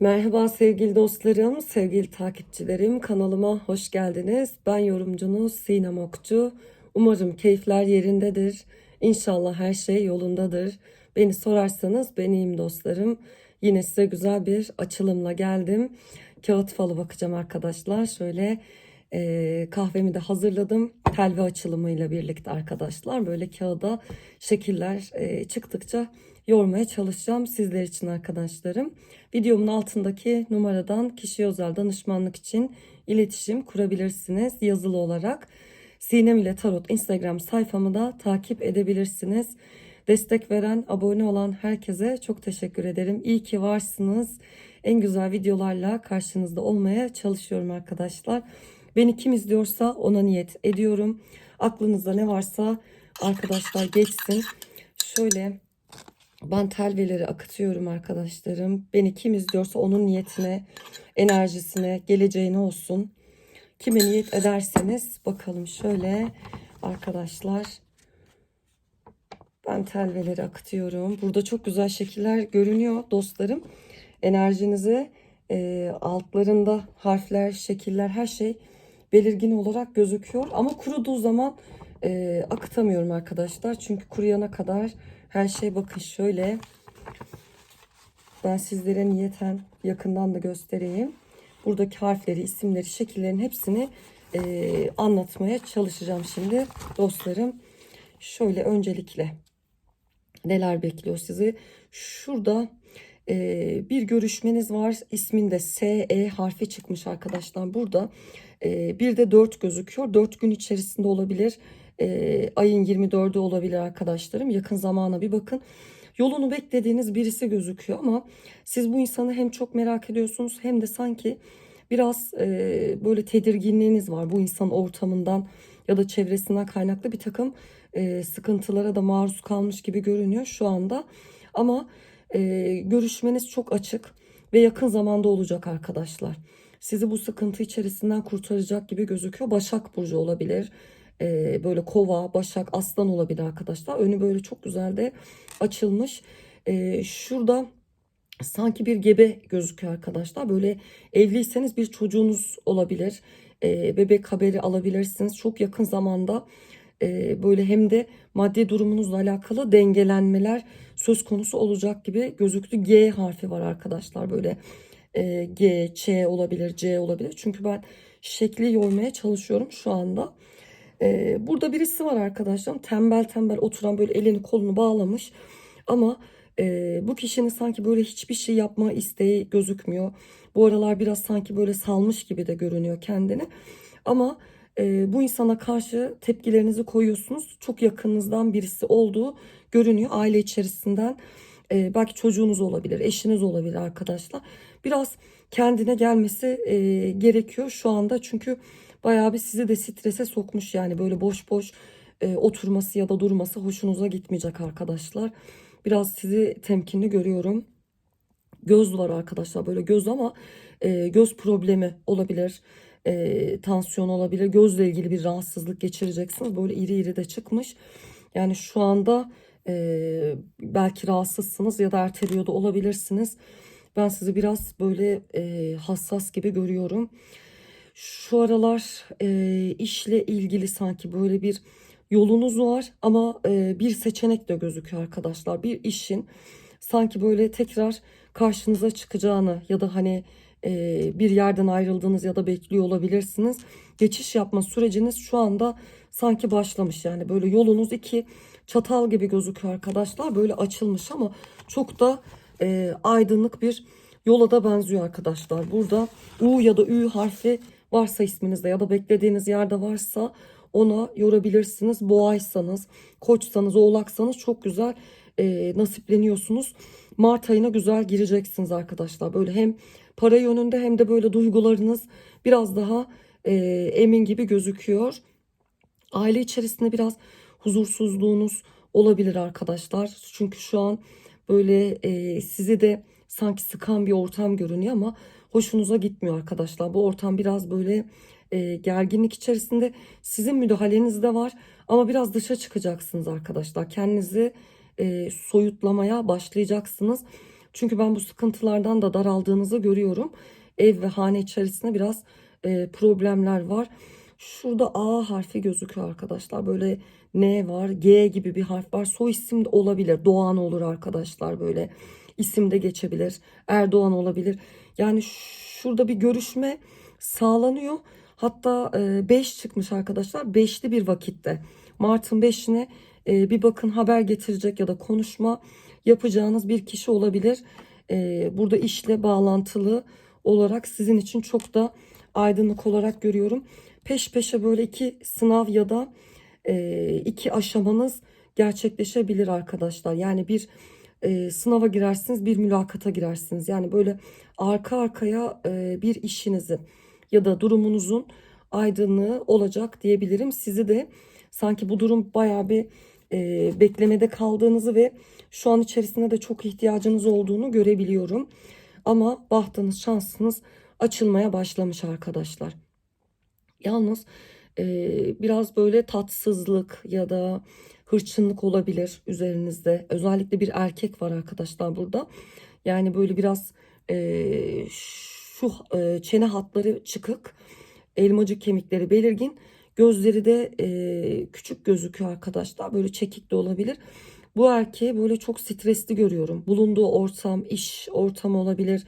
Merhaba sevgili dostlarım, sevgili takipçilerim. Kanalıma hoş geldiniz. Ben yorumcunuz Sinem Okçu. Umarım keyifler yerindedir. İnşallah her şey yolundadır. Beni sorarsanız ben iyiyim dostlarım. Yine size güzel bir açılımla geldim. Kağıt falı bakacağım arkadaşlar. Şöyle e, kahvemi de hazırladım. Telve açılımıyla birlikte arkadaşlar. Böyle kağıda şekiller e, çıktıkça yormaya çalışacağım sizler için arkadaşlarım. Videomun altındaki numaradan kişiye özel danışmanlık için iletişim kurabilirsiniz yazılı olarak. Sinem ile Tarot Instagram sayfamı da takip edebilirsiniz. Destek veren, abone olan herkese çok teşekkür ederim. İyi ki varsınız. En güzel videolarla karşınızda olmaya çalışıyorum arkadaşlar. Beni kim izliyorsa ona niyet ediyorum. Aklınızda ne varsa arkadaşlar geçsin. Şöyle ben telveleri akıtıyorum arkadaşlarım. Beni kim izliyorsa onun niyetine, enerjisine, geleceğine olsun. Kime niyet ederseniz bakalım şöyle arkadaşlar. Ben telveleri akıtıyorum. Burada çok güzel şekiller görünüyor dostlarım. Enerjinizi e, altlarında harfler, şekiller her şey belirgin olarak gözüküyor. Ama kuruduğu zaman e, akıtamıyorum arkadaşlar. Çünkü kuruyana kadar her şey bakın şöyle. Ben sizlere niyeten yakından da göstereyim. Buradaki harfleri, isimleri, şekillerin hepsini e, anlatmaya çalışacağım şimdi dostlarım. Şöyle öncelikle neler bekliyor sizi? Şurada e, bir görüşmeniz var. İsminde S, E harfi çıkmış arkadaşlar. Burada e, bir de 4 gözüküyor. 4 gün içerisinde olabilir. E, ayın 24'ü olabilir arkadaşlarım. Yakın zamana bir bakın. Yolunu beklediğiniz birisi gözüküyor ama siz bu insanı hem çok merak ediyorsunuz hem de sanki biraz e, böyle tedirginliğiniz var bu insan ortamından ya da çevresinden kaynaklı bir takım e, sıkıntılara da maruz kalmış gibi görünüyor şu anda. Ama e, görüşmeniz çok açık ve yakın zamanda olacak arkadaşlar. Sizi bu sıkıntı içerisinden kurtaracak gibi gözüküyor. Başak Burcu olabilir. E, böyle kova, başak, aslan olabilir arkadaşlar. Önü böyle çok güzel de açılmış. E, şurada sanki bir gebe gözüküyor arkadaşlar. Böyle evliyseniz bir çocuğunuz olabilir. E, bebek haberi alabilirsiniz. Çok yakın zamanda e, böyle hem de maddi durumunuzla alakalı dengelenmeler söz konusu olacak gibi gözüktü. G harfi var arkadaşlar böyle e, G, Ç olabilir, C olabilir. Çünkü ben şekli yormaya çalışıyorum şu anda. E, burada birisi var arkadaşlar tembel tembel oturan böyle elini kolunu bağlamış ama e, bu kişinin sanki böyle hiçbir şey yapma isteği gözükmüyor. Bu aralar biraz sanki böyle salmış gibi de görünüyor kendini ama e, bu insana karşı tepkilerinizi koyuyorsunuz. Çok yakınınızdan birisi olduğu görünüyor aile içerisinden. E, belki çocuğunuz olabilir, eşiniz olabilir arkadaşlar. Biraz kendine gelmesi e, gerekiyor şu anda çünkü bayağı bir sizi de strese sokmuş yani böyle boş boş e, oturması ya da durması hoşunuza gitmeyecek arkadaşlar. Biraz sizi temkinli görüyorum. Göz var arkadaşlar böyle göz ama e, göz problemi olabilir e, tansiyon olabilir. Gözle ilgili bir rahatsızlık geçireceksiniz. Böyle iri iri de çıkmış. Yani şu anda e, belki rahatsızsınız ya da erteliyor olabilirsiniz. Ben sizi biraz böyle e, hassas gibi görüyorum. Şu aralar e, işle ilgili sanki böyle bir yolunuz var ama e, bir seçenek de gözüküyor arkadaşlar. Bir işin sanki böyle tekrar karşınıza çıkacağını ya da hani bir yerden ayrıldığınız ya da bekliyor olabilirsiniz. Geçiş yapma süreciniz şu anda sanki başlamış yani böyle yolunuz iki çatal gibi gözüküyor arkadaşlar böyle açılmış ama çok da e, aydınlık bir yola da benziyor arkadaşlar. Burada U ya da Ü harfi varsa isminizde ya da beklediğiniz yerde varsa ona yorabilirsiniz. Boğaysanız, koçsanız, oğlaksanız çok güzel e, nasipleniyorsunuz. Mart ayına güzel gireceksiniz arkadaşlar. Böyle hem para yönünde hem de böyle duygularınız biraz daha e, emin gibi gözüküyor. Aile içerisinde biraz huzursuzluğunuz olabilir arkadaşlar. Çünkü şu an böyle e, sizi de sanki sıkan bir ortam görünüyor ama hoşunuza gitmiyor arkadaşlar. Bu ortam biraz böyle e, gerginlik içerisinde sizin müdahaleniz de var ama biraz dışa çıkacaksınız arkadaşlar. Kendinizi e, soyutlamaya başlayacaksınız. Çünkü ben bu sıkıntılardan da daraldığınızı görüyorum. Ev ve hane içerisinde biraz e, problemler var. Şurada A harfi gözüküyor arkadaşlar. Böyle N var, G gibi bir harf var. Soy isim de olabilir. Doğan olur arkadaşlar böyle. İsim de geçebilir. Erdoğan olabilir. Yani şurada bir görüşme sağlanıyor. Hatta 5 çıkmış arkadaşlar. Beşli bir vakitte. Mart'ın 5'ine e, bir bakın haber getirecek ya da konuşma yapacağınız bir kişi olabilir. E, burada işle bağlantılı olarak sizin için çok da aydınlık olarak görüyorum. Peş peşe böyle iki sınav ya da e, iki aşamanız gerçekleşebilir arkadaşlar. Yani bir e, sınava girersiniz, bir mülakata girersiniz. Yani böyle arka arkaya e, bir işinizi ya da durumunuzun aydınlığı olacak diyebilirim. Sizi de sanki bu durum bayağı bir e, beklemede kaldığınızı ve şu an içerisinde de çok ihtiyacınız olduğunu görebiliyorum. Ama bahtınız, şansınız açılmaya başlamış arkadaşlar. Yalnız e, biraz böyle tatsızlık ya da hırçınlık olabilir üzerinizde. Özellikle bir erkek var arkadaşlar burada. Yani böyle biraz e, şu e, çene hatları çıkık, elmacık kemikleri belirgin. Gözleri de e, küçük gözüküyor arkadaşlar. Böyle çekik de olabilir. Bu erkeği böyle çok stresli görüyorum. Bulunduğu ortam, iş ortamı olabilir,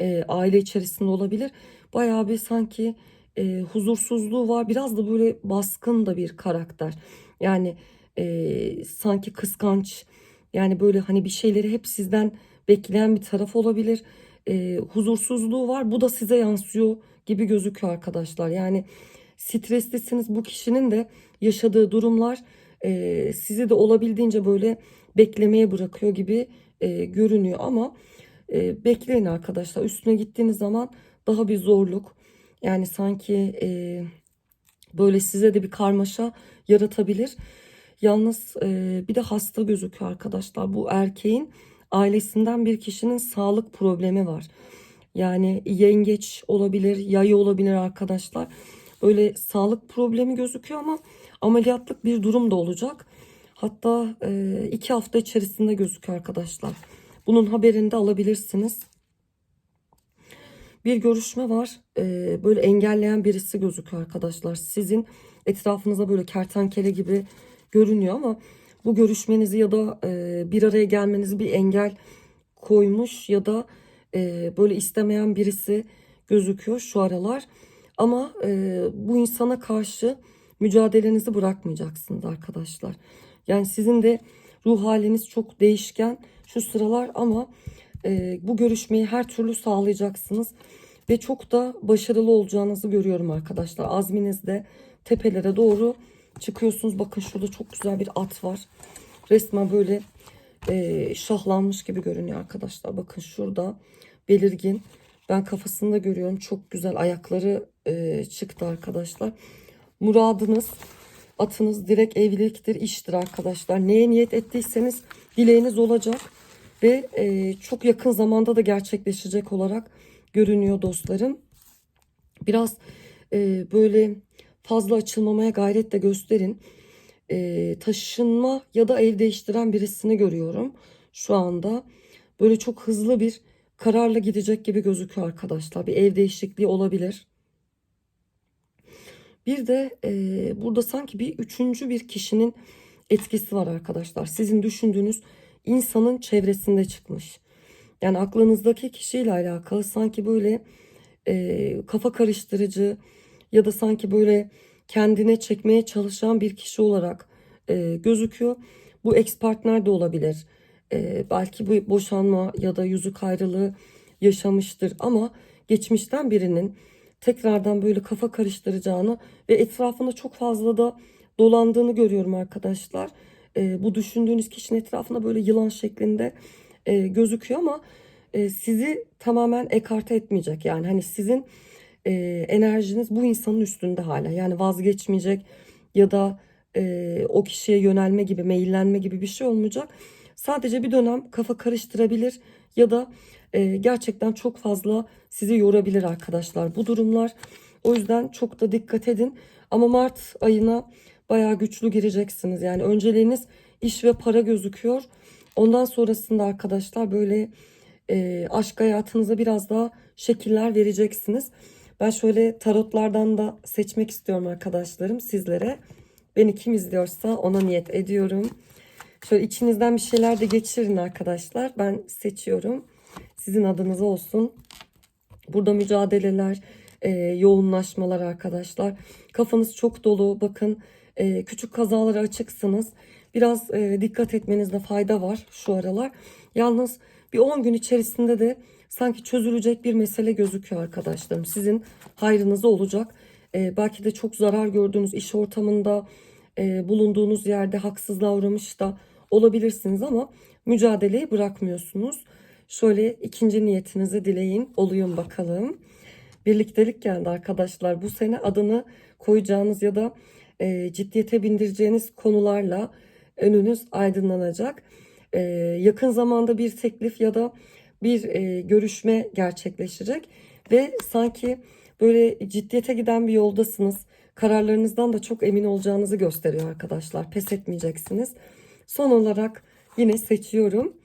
e, aile içerisinde olabilir. Bayağı bir sanki e, huzursuzluğu var. Biraz da böyle baskın da bir karakter. Yani e, sanki kıskanç. Yani böyle hani bir şeyleri hep sizden bekleyen bir taraf olabilir. E, huzursuzluğu var. Bu da size yansıyor gibi gözüküyor arkadaşlar. Yani streslisiniz. Bu kişinin de yaşadığı durumlar e, sizi de olabildiğince böyle beklemeye bırakıyor gibi e, görünüyor. Ama e, bekleyin arkadaşlar. Üstüne gittiğiniz zaman daha bir zorluk. Yani sanki e, böyle size de bir karmaşa yaratabilir. Yalnız e, bir de hasta gözüküyor arkadaşlar. Bu erkeğin ailesinden bir kişinin sağlık problemi var. Yani yengeç olabilir, yayı olabilir arkadaşlar. Böyle sağlık problemi gözüküyor ama ameliyatlık bir durum da olacak. Hatta e, iki hafta içerisinde gözüküyor arkadaşlar. Bunun haberini de alabilirsiniz. Bir görüşme var. E, böyle engelleyen birisi gözüküyor arkadaşlar. Sizin etrafınıza böyle kertenkele gibi görünüyor ama bu görüşmenizi ya da e, bir araya gelmenizi bir engel koymuş ya da e, böyle istemeyen birisi gözüküyor şu aralar. Ama e, bu insana karşı mücadelenizi bırakmayacaksınız arkadaşlar. Yani sizin de ruh haliniz çok değişken şu sıralar ama e, bu görüşmeyi her türlü sağlayacaksınız. Ve çok da başarılı olacağınızı görüyorum arkadaşlar. Azminizde tepelere doğru çıkıyorsunuz. Bakın şurada çok güzel bir at var. Resmen böyle e, şahlanmış gibi görünüyor arkadaşlar. Bakın şurada belirgin. Ben kafasında görüyorum. Çok güzel ayakları e, çıktı arkadaşlar. Muradınız, atınız direkt evliliktir, iştir arkadaşlar. Neye niyet ettiyseniz dileğiniz olacak. Ve e, çok yakın zamanda da gerçekleşecek olarak görünüyor dostlarım. Biraz e, böyle fazla açılmamaya gayret de gösterin. E, taşınma ya da ev değiştiren birisini görüyorum şu anda. Böyle çok hızlı bir kararla gidecek gibi gözüküyor arkadaşlar. Bir ev değişikliği olabilir. Bir de e, burada sanki bir üçüncü bir kişinin etkisi var arkadaşlar. Sizin düşündüğünüz insanın çevresinde çıkmış. Yani aklınızdaki kişiyle alakalı sanki böyle e, kafa karıştırıcı ya da sanki böyle kendine çekmeye çalışan bir kişi olarak e, gözüküyor. Bu ex partner de olabilir. E, belki bu boşanma ya da yüzük ayrılığı yaşamıştır ama geçmişten birinin tekrardan böyle kafa karıştıracağını ve etrafında çok fazla da dolandığını görüyorum arkadaşlar. E, bu düşündüğünüz kişinin etrafında böyle yılan şeklinde e, gözüküyor ama e, sizi tamamen ekarte etmeyecek. Yani hani sizin e, enerjiniz bu insanın üstünde hala. Yani vazgeçmeyecek ya da e, o kişiye yönelme gibi, meyillenme gibi bir şey olmayacak. Sadece bir dönem kafa karıştırabilir ya da e, gerçekten çok fazla sizi yorabilir arkadaşlar bu durumlar. O yüzden çok da dikkat edin. Ama Mart ayına bayağı güçlü gireceksiniz. Yani önceliğiniz iş ve para gözüküyor. Ondan sonrasında arkadaşlar böyle e, aşk hayatınıza biraz daha şekiller vereceksiniz. Ben şöyle tarotlardan da seçmek istiyorum arkadaşlarım sizlere. Beni kim izliyorsa ona niyet ediyorum. Şöyle içinizden bir şeyler de geçirin arkadaşlar. Ben seçiyorum. Sizin adınıza olsun. Burada mücadeleler, e, yoğunlaşmalar arkadaşlar. Kafanız çok dolu. Bakın e, küçük kazalara açıksınız. Biraz e, dikkat etmenizde fayda var şu aralar. Yalnız bir 10 gün içerisinde de sanki çözülecek bir mesele gözüküyor arkadaşlarım. Sizin hayrınıza olacak. E, belki de çok zarar gördüğünüz iş ortamında, e, bulunduğunuz yerde haksızlığa uğramış da olabilirsiniz ama mücadeleyi bırakmıyorsunuz. Şöyle ikinci niyetinizi dileyin. Oluyor bakalım. Birliktelik geldi arkadaşlar. Bu sene adını koyacağınız ya da e, ciddiyete bindireceğiniz konularla önünüz aydınlanacak. E, yakın zamanda bir teklif ya da bir e, görüşme gerçekleşecek ve sanki böyle ciddiyete giden bir yoldasınız. Kararlarınızdan da çok emin olacağınızı gösteriyor arkadaşlar. Pes etmeyeceksiniz. Son olarak yine seçiyorum.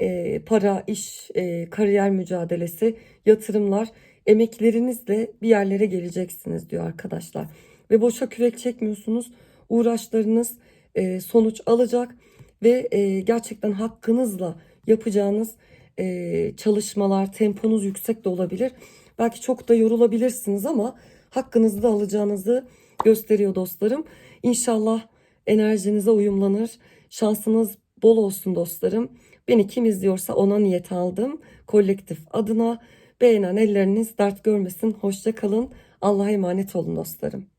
E, para, iş, e, kariyer mücadelesi, yatırımlar, emeklerinizle bir yerlere geleceksiniz diyor arkadaşlar. Ve boşa kürek çekmiyorsunuz. Uğraşlarınız e, sonuç alacak ve e, gerçekten hakkınızla yapacağınız e, çalışmalar, temponuz yüksek de olabilir. Belki çok da yorulabilirsiniz ama hakkınızı da alacağınızı gösteriyor dostlarım. İnşallah enerjinize uyumlanır. Şansınız bol olsun dostlarım. Beni kim izliyorsa ona niyet aldım. Kolektif adına beğenen elleriniz dert görmesin. Hoşça kalın. Allah'a emanet olun dostlarım.